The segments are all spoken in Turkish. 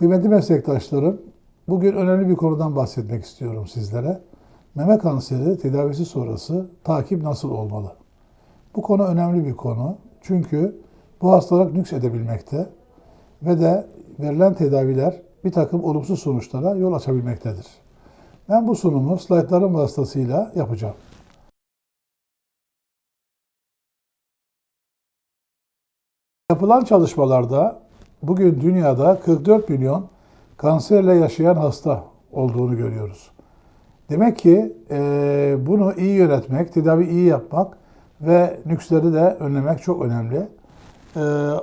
Kıymetli meslektaşlarım, bugün önemli bir konudan bahsetmek istiyorum sizlere. Meme kanseri tedavisi sonrası takip nasıl olmalı? Bu konu önemli bir konu. Çünkü bu hastalık nüks edebilmekte ve de verilen tedaviler bir takım olumsuz sonuçlara yol açabilmektedir. Ben bu sunumu slaytlarım vasıtasıyla yapacağım. Yapılan çalışmalarda bugün dünyada 44 milyon kanserle yaşayan hasta olduğunu görüyoruz. Demek ki e, bunu iyi yönetmek, tedavi iyi yapmak ve nüksleri de önlemek çok önemli. E,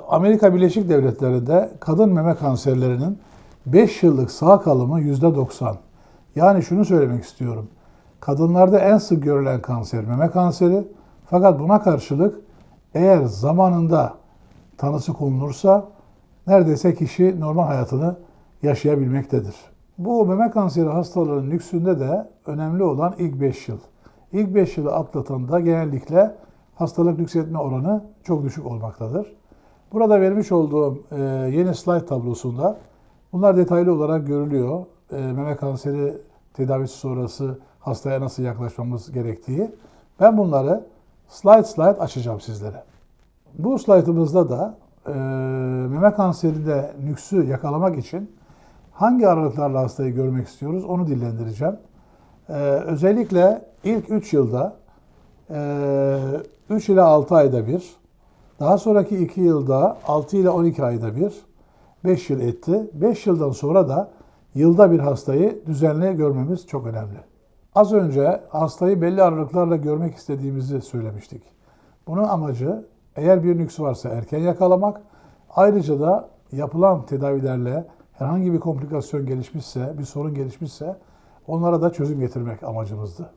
Amerika Birleşik Devletleri'nde kadın meme kanserlerinin 5 yıllık sağ kalımı %90. Yani şunu söylemek istiyorum. Kadınlarda en sık görülen kanser meme kanseri. Fakat buna karşılık eğer zamanında tanısı konulursa neredeyse kişi normal hayatını yaşayabilmektedir. Bu meme kanseri hastalığının nüksünde de önemli olan ilk 5 yıl. İlk 5 yılı atlatan da genellikle hastalık nüksetme oranı çok düşük olmaktadır. Burada vermiş olduğum e, yeni slide tablosunda bunlar detaylı olarak görülüyor. E, meme kanseri tedavisi sonrası hastaya nasıl yaklaşmamız gerektiği. Ben bunları slide slide açacağım sizlere. Bu slaytımızda da e, meme kanserinde nüksü yakalamak için hangi aralıklarla hastayı görmek istiyoruz onu dillendireceğim. E, özellikle ilk 3 yılda e, 3 ile 6 ayda bir, daha sonraki 2 yılda 6 ile 12 ayda bir, 5 yıl etti. 5 yıldan sonra da yılda bir hastayı düzenli görmemiz çok önemli. Az önce hastayı belli aralıklarla görmek istediğimizi söylemiştik. Bunun amacı eğer bir nüks varsa erken yakalamak, ayrıca da yapılan tedavilerle herhangi bir komplikasyon gelişmişse, bir sorun gelişmişse onlara da çözüm getirmek amacımızdı.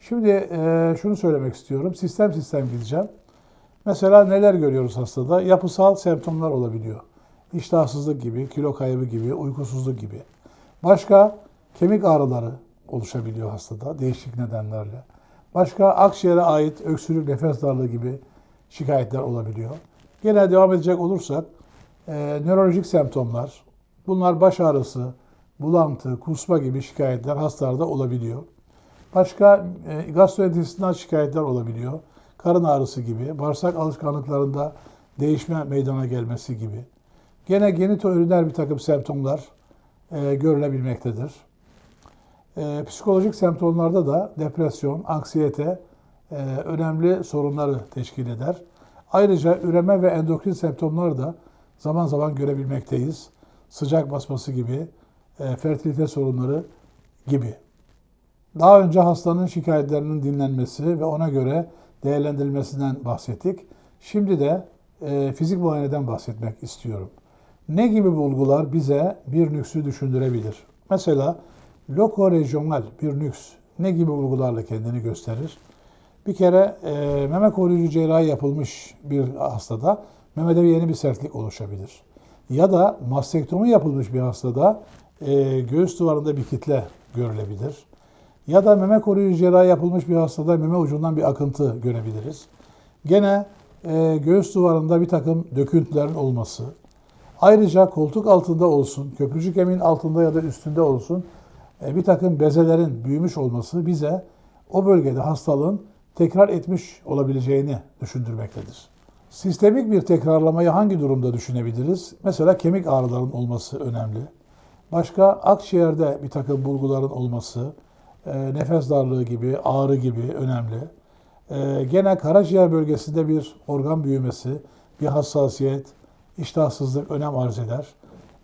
Şimdi e, şunu söylemek istiyorum. Sistem sistem gideceğim. Mesela neler görüyoruz hastada? Yapısal semptomlar olabiliyor. İştahsızlık gibi, kilo kaybı gibi, uykusuzluk gibi. Başka kemik ağrıları oluşabiliyor hastada değişik nedenlerle. Başka akciğere ait öksürük, nefes darlığı gibi şikayetler olabiliyor. Gene devam edecek olursak e, nörolojik semptomlar, bunlar baş ağrısı, bulantı, kusma gibi şikayetler hastalarda olabiliyor. Başka e, gastrointestinal şikayetler olabiliyor. Karın ağrısı gibi, bağırsak alışkanlıklarında değişme meydana gelmesi gibi. Gene genitoüriner bir takım semptomlar e, görülebilmektedir. E, psikolojik semptomlarda da depresyon, anksiyete önemli sorunları teşkil eder. Ayrıca üreme ve endokrin semptomları da zaman zaman görebilmekteyiz. Sıcak basması gibi, e, fertilite sorunları gibi. Daha önce hastanın şikayetlerinin dinlenmesi ve ona göre değerlendirilmesinden bahsettik. Şimdi de e, fizik muayeneden bahsetmek istiyorum. Ne gibi bulgular bize bir nüksü düşündürebilir? Mesela lokoregional bir nüks ne gibi bulgularla kendini gösterir? Bir kere e, meme koruyucu cerrahi yapılmış bir hastada memede yeni bir sertlik oluşabilir. Ya da mastektomi yapılmış bir hastada e, göğüs duvarında bir kitle görülebilir. Ya da meme koruyucu cerrahi yapılmış bir hastada meme ucundan bir akıntı görebiliriz. Gene e, göğüs duvarında bir takım döküntülerin olması. Ayrıca koltuk altında olsun, köprücük kemiğin altında ya da üstünde olsun e, bir takım bezelerin büyümüş olması bize o bölgede hastalığın tekrar etmiş olabileceğini düşündürmektedir. Sistemik bir tekrarlamayı hangi durumda düşünebiliriz? Mesela kemik ağrıların olması önemli. Başka akciğerde bir takım bulguların olması, e, nefes darlığı gibi, ağrı gibi önemli. E, gene karaciğer bölgesinde bir organ büyümesi, bir hassasiyet, iştahsızlık önem arz eder.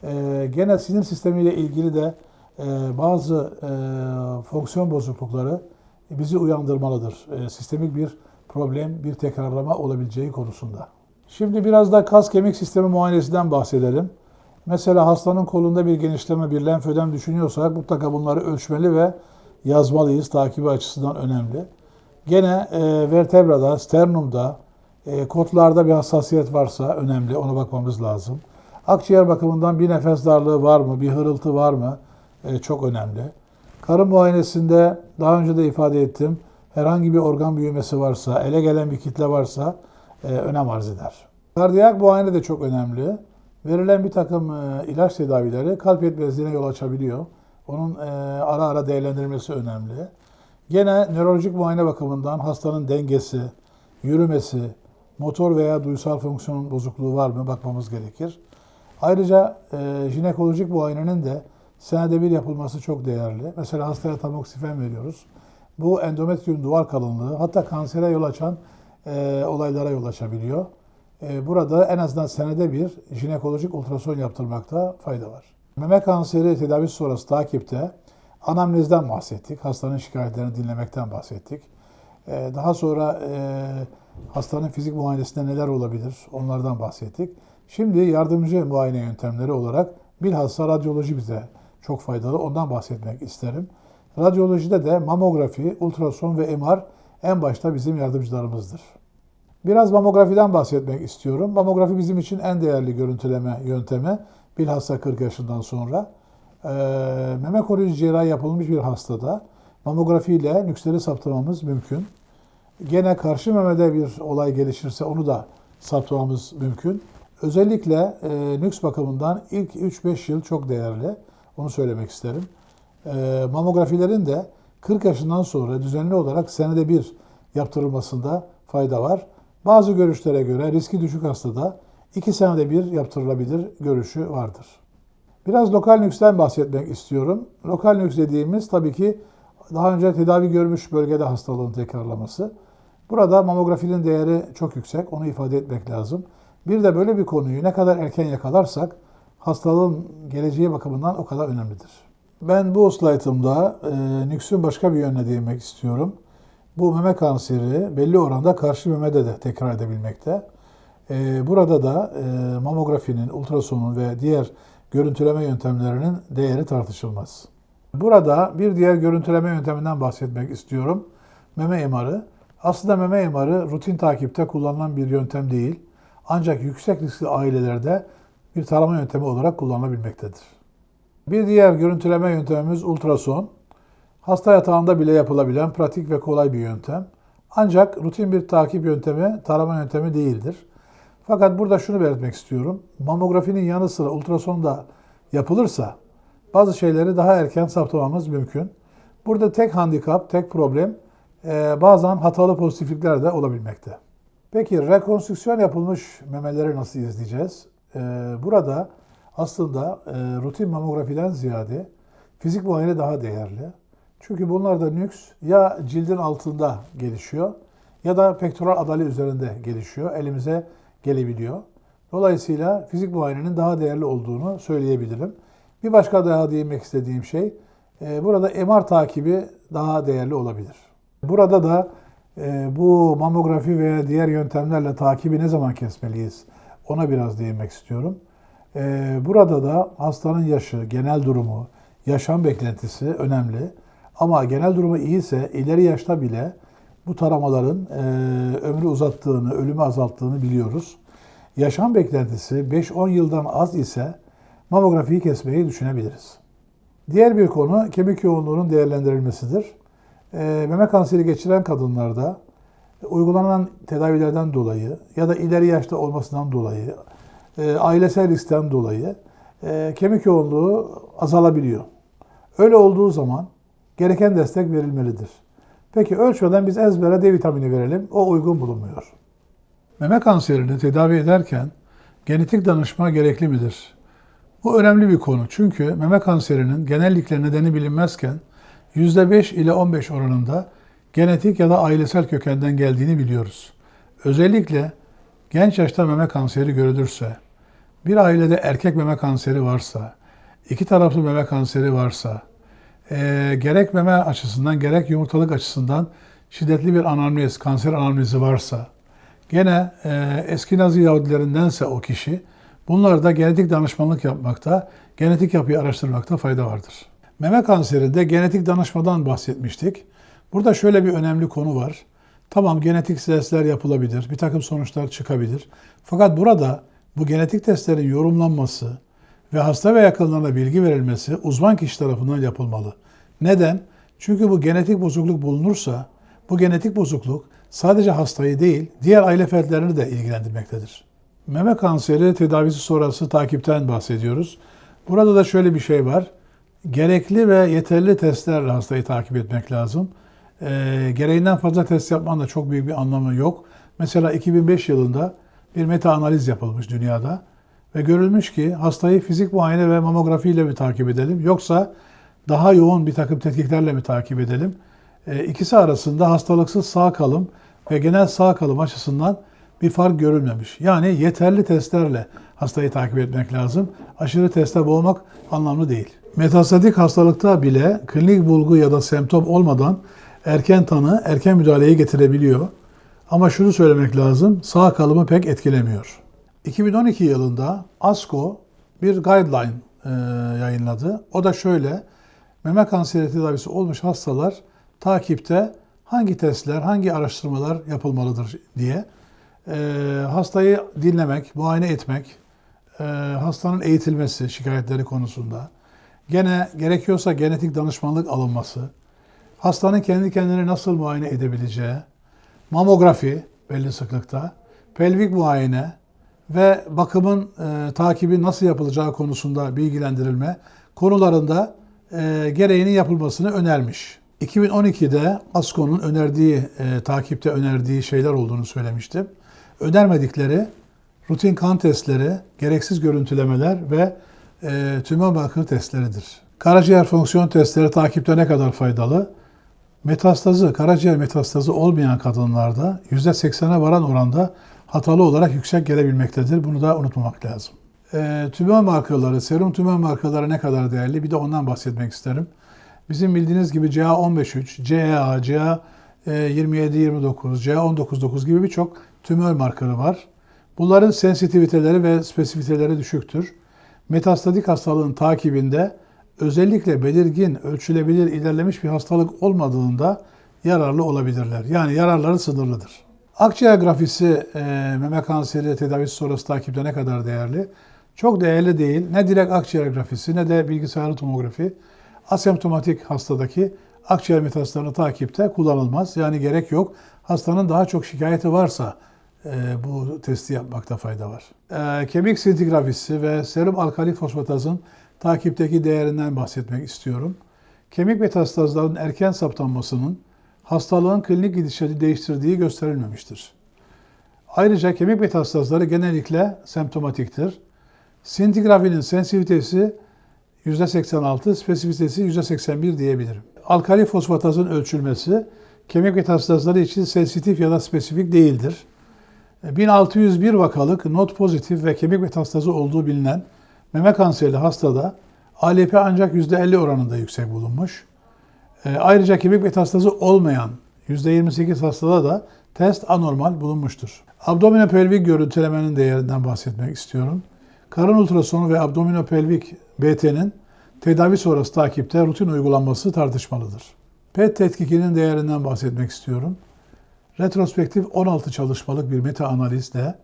E, gene sinir sistemiyle ilgili de bazı fonksiyon bozuklukları bizi uyandırmalıdır. Sistemik bir problem, bir tekrarlama olabileceği konusunda. Şimdi biraz da kas kemik sistemi muayenesinden bahsedelim. Mesela hastanın kolunda bir genişleme, bir lenfödem düşünüyorsak mutlaka bunları ölçmeli ve yazmalıyız. Takibi açısından önemli. Gene e, vertebrada, sternumda, e, kotlarda bir hassasiyet varsa önemli. Ona bakmamız lazım. Akciğer bakımından bir nefes darlığı var mı, bir hırıltı var mı? E, çok önemli. Karın muayenesinde daha önce de ifade ettim. Herhangi bir organ büyümesi varsa, ele gelen bir kitle varsa e, önem arz eder. Kardiyak muayene de çok önemli. verilen bir takım e, ilaç tedavileri kalp yetmezliğine yol açabiliyor. Onun e, ara ara değerlendirilmesi önemli. Gene nörolojik muayene bakımından hastanın dengesi, yürümesi, motor veya duysal fonksiyon bozukluğu var mı bakmamız gerekir. Ayrıca e, jinekolojik muayenenin de senede bir yapılması çok değerli. Mesela hastaya tamoksifen veriyoruz. Bu endometrium duvar kalınlığı hatta kansere yol açan e, olaylara yol açabiliyor. E, burada en azından senede bir jinekolojik ultrason yaptırmakta fayda var. Meme kanseri tedavisi sonrası takipte anamnezden bahsettik. Hastanın şikayetlerini dinlemekten bahsettik. E, daha sonra e, hastanın fizik muayenesinde neler olabilir onlardan bahsettik. Şimdi yardımcı muayene yöntemleri olarak bilhassa radyoloji bize çok faydalı. Ondan bahsetmek isterim. Radyolojide de mamografi, ultrason ve MR en başta bizim yardımcılarımızdır. Biraz mamografiden bahsetmek istiyorum. Mamografi bizim için en değerli görüntüleme yöntemi. Bilhassa 40 yaşından sonra. Ee, meme koruyucu cerrahi yapılmış bir hastada mamografi ile nüksleri saptamamız mümkün. Gene karşı memede bir olay gelişirse onu da saptamamız mümkün. Özellikle e, nüks bakımından ilk 3-5 yıl çok değerli. Onu söylemek isterim. E, mamografilerin de 40 yaşından sonra düzenli olarak senede bir yaptırılmasında fayda var. Bazı görüşlere göre riski düşük hastada 2 senede bir yaptırılabilir görüşü vardır. Biraz lokal nüksten bahsetmek istiyorum. Lokal nüks dediğimiz tabii ki daha önce tedavi görmüş bölgede hastalığın tekrarlaması. Burada mamografinin değeri çok yüksek, onu ifade etmek lazım. Bir de böyle bir konuyu ne kadar erken yakalarsak hastalığın geleceği bakımından o kadar önemlidir. Ben bu slaytımda e, nüksün başka bir yönüne değinmek istiyorum. Bu meme kanseri belli oranda karşı memede de tekrar edebilmekte. E, burada da e, mamografinin, ultrasonun ve diğer görüntüleme yöntemlerinin değeri tartışılmaz. Burada bir diğer görüntüleme yönteminden bahsetmek istiyorum. Meme MR'ı. Aslında meme MR'ı rutin takipte kullanılan bir yöntem değil. Ancak yüksek riskli ailelerde bir tarama yöntemi olarak kullanılabilmektedir. Bir diğer görüntüleme yöntemimiz ultrason. Hasta yatağında bile yapılabilen pratik ve kolay bir yöntem. Ancak rutin bir takip yöntemi, tarama yöntemi değildir. Fakat burada şunu belirtmek istiyorum. Mamografinin yanı sıra ultrason da yapılırsa bazı şeyleri daha erken saptamamız mümkün. Burada tek handikap, tek problem e, bazen hatalı pozitiflikler de olabilmekte. Peki rekonstrüksiyon yapılmış memeleri nasıl izleyeceğiz? E, burada aslında e, rutin mamografiden ziyade fizik muayene daha değerli. Çünkü bunlarda nüks ya cildin altında gelişiyor ya da pektoral adali üzerinde gelişiyor. Elimize gelebiliyor. Dolayısıyla fizik muayenenin daha değerli olduğunu söyleyebilirim. Bir başka daha değinmek istediğim şey, e, burada MR takibi daha değerli olabilir. Burada da e, bu mamografi veya diğer yöntemlerle takibi ne zaman kesmeliyiz? Ona biraz değinmek istiyorum. E, burada da hastanın yaşı, genel durumu, yaşam beklentisi önemli. Ama genel durumu iyiyse ileri yaşta bile bu taramaların ömrü uzattığını, ölümü azalttığını biliyoruz. Yaşam beklentisi 5-10 yıldan az ise mamografiyi kesmeyi düşünebiliriz. Diğer bir konu kemik yoğunluğunun değerlendirilmesidir. E, meme kanseri geçiren kadınlarda uygulanan tedavilerden dolayı ya da ileri yaşta olmasından dolayı, e, ailesel riskten dolayı e, kemik yoğunluğu azalabiliyor. Öyle olduğu zaman gereken destek verilmelidir. Peki ölçmeden biz ezbere D vitamini verelim, o uygun bulunmuyor. Meme kanserini tedavi ederken genetik danışma gerekli midir? Bu önemli bir konu çünkü meme kanserinin genellikle nedeni bilinmezken %5 ile 15 oranında genetik ya da ailesel kökenden geldiğini biliyoruz. Özellikle genç yaşta meme kanseri görülürse, bir ailede erkek meme kanseri varsa, iki taraflı meme kanseri varsa, e, gerek meme açısından gerek yumurtalık açısından şiddetli bir anamnez, kanser anamnezi varsa, gene e, eski Nazi Yahudilerindense o kişi, bunlar da genetik danışmanlık yapmakta, genetik yapıyı araştırmakta fayda vardır. Meme kanserinde genetik danışmadan bahsetmiştik. Burada şöyle bir önemli konu var. Tamam genetik testler yapılabilir, bir takım sonuçlar çıkabilir. Fakat burada bu genetik testlerin yorumlanması ve hasta ve yakınlarına bilgi verilmesi uzman kişi tarafından yapılmalı. Neden? Çünkü bu genetik bozukluk bulunursa bu genetik bozukluk sadece hastayı değil diğer aile fertlerini de ilgilendirmektedir. Meme kanseri tedavisi sonrası takipten bahsediyoruz. Burada da şöyle bir şey var. Gerekli ve yeterli testlerle hastayı takip etmek lazım. Ee, gereğinden fazla test yapmanın da çok büyük bir anlamı yok. Mesela 2005 yılında bir meta analiz yapılmış dünyada ve görülmüş ki hastayı fizik muayene ve mamografiyle mi takip edelim yoksa daha yoğun bir takım tetkiklerle mi takip edelim? Ee, ikisi arasında hastalıksız sağ kalım ve genel sağ kalım açısından bir fark görülmemiş. Yani yeterli testlerle hastayı takip etmek lazım. Aşırı teste boğmak anlamlı değil. Metastatik hastalıkta bile klinik bulgu ya da semptom olmadan erken tanı, erken müdahaleyi getirebiliyor. Ama şunu söylemek lazım, sağ kalımı pek etkilemiyor. 2012 yılında ASCO bir guideline e, yayınladı. O da şöyle, meme kanseri tedavisi olmuş hastalar takipte hangi testler, hangi araştırmalar yapılmalıdır diye e, hastayı dinlemek, muayene etmek, e, hastanın eğitilmesi şikayetleri konusunda, gene gerekiyorsa genetik danışmanlık alınması, hastanın kendi kendini nasıl muayene edebileceği, mamografi belli sıklıkta, pelvik muayene ve bakımın e, takibi nasıl yapılacağı konusunda bilgilendirilme konularında e, gereğinin yapılmasını önermiş. 2012'de ASCO'nun önerdiği, e, takipte önerdiği şeyler olduğunu söylemiştim. Önermedikleri rutin kan testleri, gereksiz görüntülemeler ve e, tümör marker testleridir. Karaciğer fonksiyon testleri takipte ne kadar faydalı? Metastazı, karaciğer metastazı olmayan kadınlarda %80'e varan oranda hatalı olarak yüksek gelebilmektedir. Bunu da unutmamak lazım. E, tümör markaları, serum tümör markaları ne kadar değerli? Bir de ondan bahsetmek isterim. Bizim bildiğiniz gibi CA15-3, CEA, CA27-29, CA19-9 gibi birçok tümör markörü var. Bunların sensitiviteleri ve spesifiteleri düşüktür. Metastatik hastalığın takibinde özellikle belirgin, ölçülebilir, ilerlemiş bir hastalık olmadığında yararlı olabilirler. Yani yararları sınırlıdır. Akciğer grafisi e, meme kanseri tedavisi sonrası takipte ne kadar değerli? Çok değerli değil. Ne direkt akciğer grafisi ne de bilgisayarlı tomografi asemptomatik hastadaki akciğer metastaslarını takipte kullanılmaz. Yani gerek yok. Hastanın daha çok şikayeti varsa e, bu testi yapmakta fayda var. E, kemik sintigrafisi ve serum alkali fosfatazın takipteki değerinden bahsetmek istiyorum. Kemik metastazların erken saptanmasının hastalığın klinik gidişatı değiştirdiği gösterilmemiştir. Ayrıca kemik metastazları genellikle semptomatiktir. Sintigrafinin sensitivitesi %86, spesifitesi %81 diyebilirim. Alkali fosfatazın ölçülmesi kemik metastazları için sensitif ya da spesifik değildir. 1601 vakalık not pozitif ve kemik metastazı olduğu bilinen meme kanserli hastada ALP ancak %50 oranında yüksek bulunmuş. E, ayrıca kemik metastazı olmayan %28 hastada da test anormal bulunmuştur. Abdominopelvik görüntülemenin değerinden bahsetmek istiyorum. Karın ultrasonu ve abdominopelvik BT'nin tedavi sonrası takipte rutin uygulanması tartışmalıdır. PET tetkikinin değerinden bahsetmek istiyorum. Retrospektif 16 çalışmalık bir meta analizle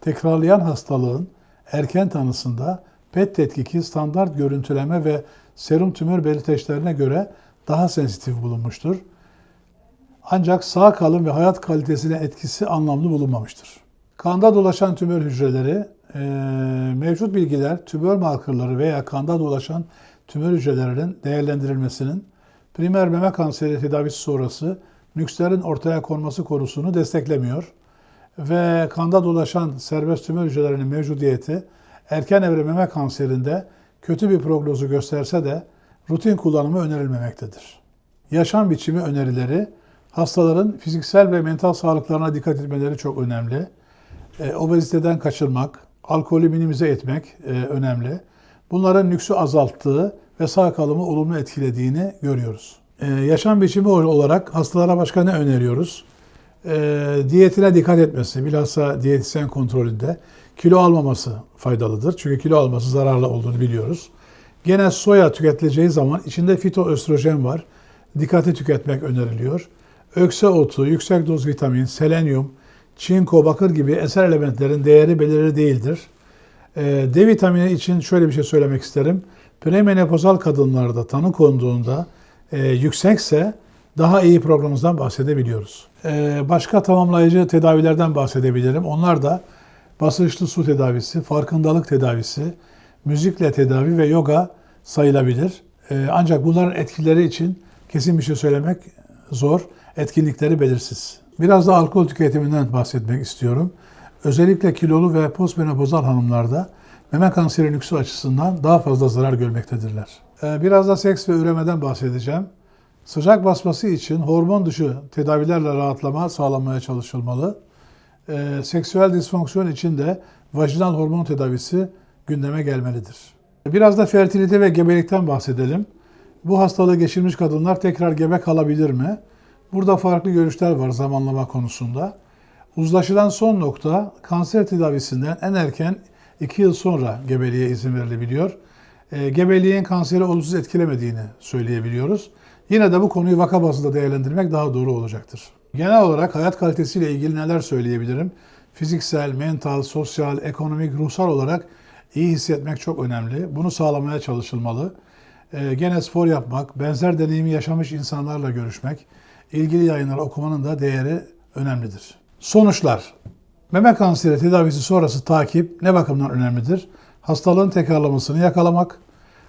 tekrarlayan hastalığın erken tanısında PET tetkiki standart görüntüleme ve serum tümör belirteçlerine göre daha sensitif bulunmuştur. Ancak sağ kalım ve hayat kalitesine etkisi anlamlı bulunmamıştır. Kanda dolaşan tümör hücreleri e, mevcut bilgiler tümör markerları veya kanda dolaşan tümör hücrelerinin değerlendirilmesinin primer meme kanseri tedavisi sonrası nükslerin ortaya konması konusunu desteklemiyor ve kanda dolaşan serbest tümör hücrelerinin mevcudiyeti erken evre meme kanserinde kötü bir prognozu gösterse de rutin kullanımı önerilmemektedir. Yaşam biçimi önerileri hastaların fiziksel ve mental sağlıklarına dikkat etmeleri çok önemli. E, obeziteden kaçınmak, alkolü minimize etmek e, önemli. Bunların nüksü azalttığı ve sağ kalımı olumlu etkilediğini görüyoruz. E, yaşam biçimi olarak hastalara başka ne öneriyoruz? E, diyetine dikkat etmesi, bilhassa diyetisyen kontrolünde kilo almaması faydalıdır. Çünkü kilo alması zararlı olduğunu biliyoruz. Gene soya tüketileceği zaman içinde fitoöstrojen var. Dikkatli tüketmek öneriliyor. Ökse otu, yüksek doz vitamin, selenyum, çinko, bakır gibi eser elementlerin değeri belirli değildir. Ee, D vitamini için şöyle bir şey söylemek isterim. Premenopozal kadınlarda tanı konduğunda e, yüksekse daha iyi programımızdan bahsedebiliyoruz. Ee, başka tamamlayıcı tedavilerden bahsedebilirim. Onlar da basınçlı su tedavisi, farkındalık tedavisi, müzikle tedavi ve yoga sayılabilir. Ee, ancak bunların etkileri için kesin bir şey söylemek zor. Etkinlikleri belirsiz. Biraz da alkol tüketiminden bahsetmek istiyorum. Özellikle kilolu ve postmenopozal hanımlarda meme kanseri nüksü açısından daha fazla zarar görmektedirler. Ee, Biraz da seks ve üremeden bahsedeceğim. Sıcak basması için hormon dışı tedavilerle rahatlama sağlanmaya çalışılmalı. Ee, seksüel disfonksiyon için de vajinal hormon tedavisi gündeme gelmelidir. Biraz da fertilite ve gebelikten bahsedelim. Bu hastalığı geçirmiş kadınlar tekrar gebe kalabilir mi? Burada farklı görüşler var zamanlama konusunda. Uzlaşılan son nokta kanser tedavisinden en erken 2 yıl sonra gebeliğe izin verilebiliyor. E, gebeliğin kanseri olumsuz etkilemediğini söyleyebiliyoruz. Yine de bu konuyu vaka bazında değerlendirmek daha doğru olacaktır. Genel olarak hayat kalitesiyle ilgili neler söyleyebilirim? Fiziksel, mental, sosyal, ekonomik, ruhsal olarak iyi hissetmek çok önemli. Bunu sağlamaya çalışılmalı. E, gene spor yapmak, benzer deneyimi yaşamış insanlarla görüşmek, ilgili yayınları okumanın da değeri önemlidir. Sonuçlar. Meme kanseri tedavisi sonrası takip ne bakımdan önemlidir? Hastalığın tekrarlamasını yakalamak,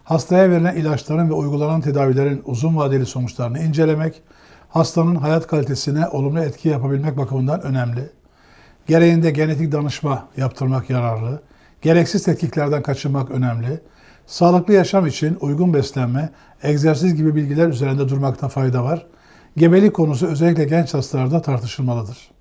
hastaya verilen ilaçların ve uygulanan tedavilerin uzun vadeli sonuçlarını incelemek, hastanın hayat kalitesine olumlu etki yapabilmek bakımından önemli. Gereğinde genetik danışma yaptırmak yararlı. Gereksiz tetkiklerden kaçınmak önemli. Sağlıklı yaşam için uygun beslenme, egzersiz gibi bilgiler üzerinde durmakta fayda var. Gebelik konusu özellikle genç hastalarda tartışılmalıdır.